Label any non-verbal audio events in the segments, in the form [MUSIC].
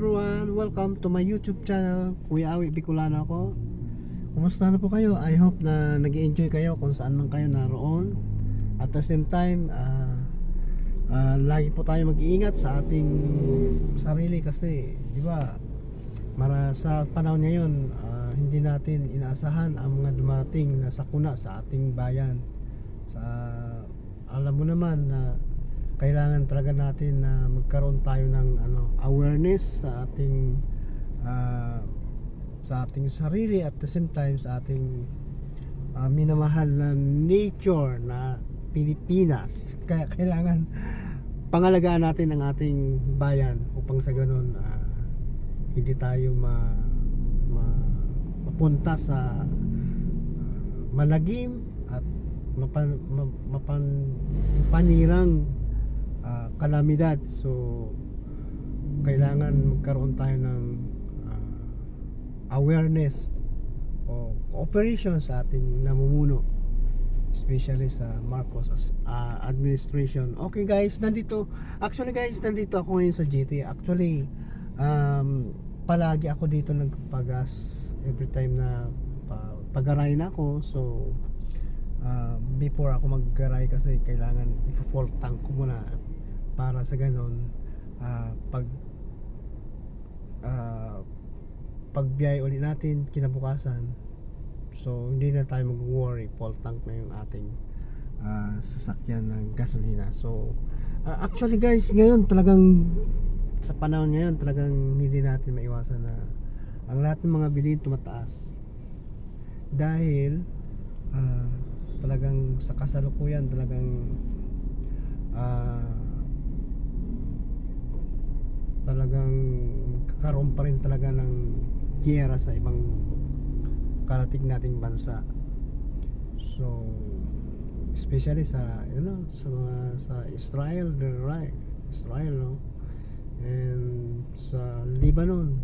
everyone! Welcome to my YouTube channel, Kuya Awi Bicolano ako. Kumusta na po kayo? I hope na nag enjoy kayo kung saan man kayo naroon. At the same time, ah, ah, lagi po tayo mag-iingat sa ating sarili kasi, di ba, mara sa panahon ngayon, ah, hindi natin inaasahan ang mga dumating na sakuna sa ating bayan. Sa alam mo naman na kailangan talaga natin na magkaroon tayo ng ano awareness sa ating ah, sa ating sarili at the same time sa ating ah, minamahal na nature na Pilipinas. Kaya kailangan pangalagaan natin ang ating bayan upang sa ganun ah, hindi tayo ma, ma- mapunta sa malagim at mapan, ma- mapan, panirang ah, kalamidad. So kailangan magkaroon tayo ng ah, awareness o cooperation sa ating namumuno especially sa Marcos ah, administration. Okay guys nandito. Actually guys nandito ako ngayon sa GT actually um, palagi ako dito nagpagas every time na pa, pag-aray na ako. So ah, before ako mag-aray kasi kailangan i-full tank ko muna para sa ganon ah, pag ah, pagbiyay ulit natin kinabukasan so hindi na tayo mag-worry. Full tank na yung ating ah, sasakyan ng gasolina. So ah, actually guys ngayon talagang sa panahon ngayon talagang hindi natin maiwasan na ang lahat ng mga bilhin tumataas. Dahil ah, talagang sa kasalukuyan talagang talagang magkakaroon pa rin talaga ng giyera sa ibang karating nating bansa. So especially sa you know sa mga sa Israel the right Israel no? And sa Lebanon.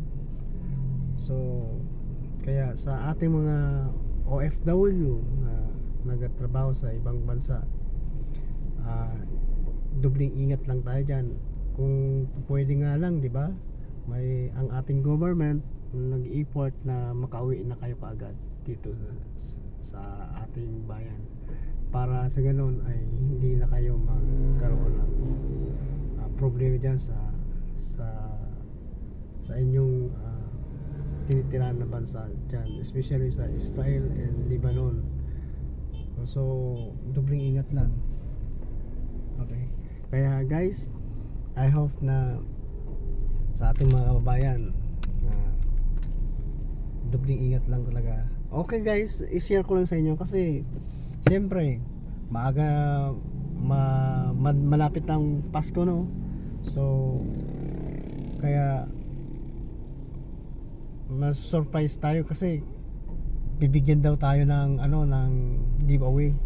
So kaya sa ating mga OFW na nagtatrabaho sa ibang bansa ah dubling ingat lang tayo dyan kung pwede nga lang di ba? May ang ating government nag-effort na makauwi na kayo kaagad dito sa, ating bayan. Para sa ganun ay hindi na kayo magkaroon ng ah, problema dyan sa sa sa inyong ah, tinitirahan na bansa dyan especially sa Israel and Lebanon. So dobling ingat lang. Okay. Kaya guys I hope na sa ating mga kababayan na dobling ingat lang talaga. Okay guys i-share ko lang sa inyo kasi siyempre maaga ma, ma- malapit ang Pasko no? So kaya na-surprise tayo kasi bibigyan daw tayo ng ano ng giveaway.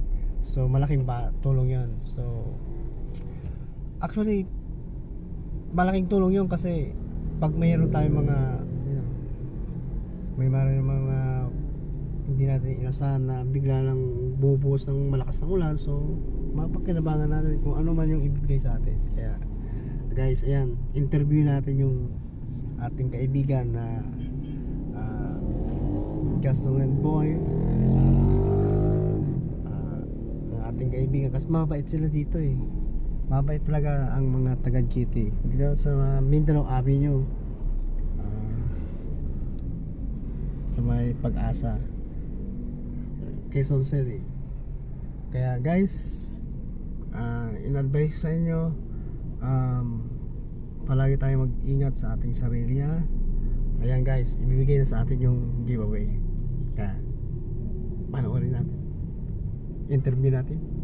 So malaking ba tulong 'yan. So actually malaking tulong 'yun kasi pag mayroon tayong mga you know, may mga mga hindi natin inasahan na bigla lang bubuhos ng malakas ng ulan so mapakinabangan natin kung ano man yung ibigay sa atin. Kaya guys ayan interview natin yung ating kaibigan na uh, gasoline boy. Uh, ang ating kaibigan kasi mabait sila dito eh mabait talaga ang mga taga GT dito sa Mindanao Avenue. Ah, sa may pag-asa. Quezon City. Kaya guys ah, in-advise sa inyo um, palagi tayo mag-ingat sa ating sarili ha? Ayan guys ibibigay na sa atin yung giveaway. Kaya panoorin natin. Interview natin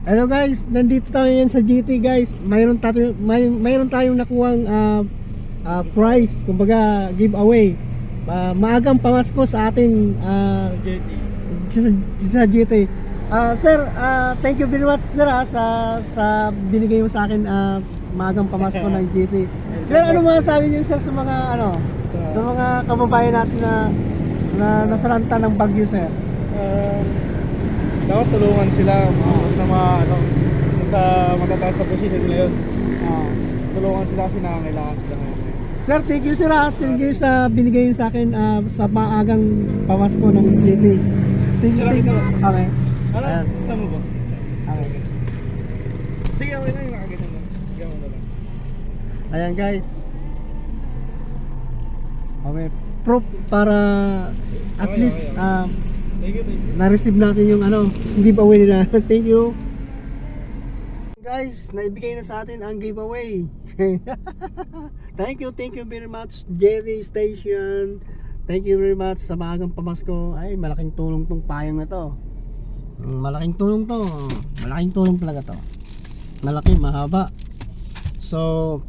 Hello guys, nandito tayo ngayon sa GT guys. Mayroon tayo may, mayroon tayong nakuhang ah, ah, prize, kumbaga giveaway. Ah, maagang pamasko sa ating ah, sa, sa GT. Ah, sir, ah, thank you very much sir ah, sa sa binigay mo sa akin ah, maagang pamasko ng [LAUGHS] GT. Sir, ano mga sabi niyo sir sa mga ano, sa mga kababayan natin na na nasalanta ng bagyo sir? Um, dapat tulungan sila uh, sa mga ano sa matataas sa posisyon nila yun. Ah. Tulungan sila kasi nangangailangan sila ngayon. Sir, thank you sir ah. Thank you sa binigay yun sa akin ah, sa maagang pamasko ng JT. Thank you, thank you. Okay. Ano? Saan mo, boss? Okay. Sige, okay na yung nakaganyan mo. Sige, mo na lang. Ayan guys. Okay. Proof para at Okay, least okay, okay. ah, Thank you, na-receive natin yung ano, giveaway nila. [LAUGHS] Thank you. Guys, naibigay na sa atin ang giveaway. [LAUGHS] thank you, thank you very much Jerry Station. Thank you very much sa maagang pamasko. Ay, malaking tulong tong payong na to. Malaking tulong to. Malaking tulong talaga to. Malaki, mahaba. So,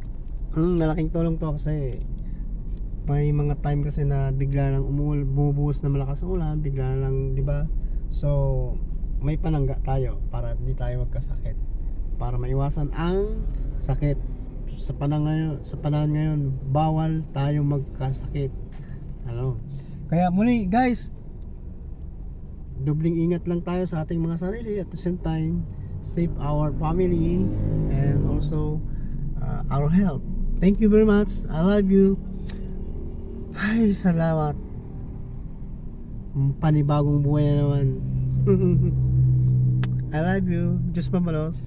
mm, malaking tulong to kasi may mga time kasi na bigla lang umul bumubuhos na malakas ang ulan, bigla lang, 'di ba? So, may panangga tayo para hindi tayo magkasakit. Para maiwasan ang sakit. Sa panahon ngayon, sa panahon ngayon, bawal tayong magkasakit. Ano? Kaya muli, guys, dubling ingat lang tayo sa ating mga sarili at the same time save our family and also uh, our health. Thank you very much. I love you. Ay, salamat. Panibagong buhay na naman. [LAUGHS] I love you. Diyos mabalos.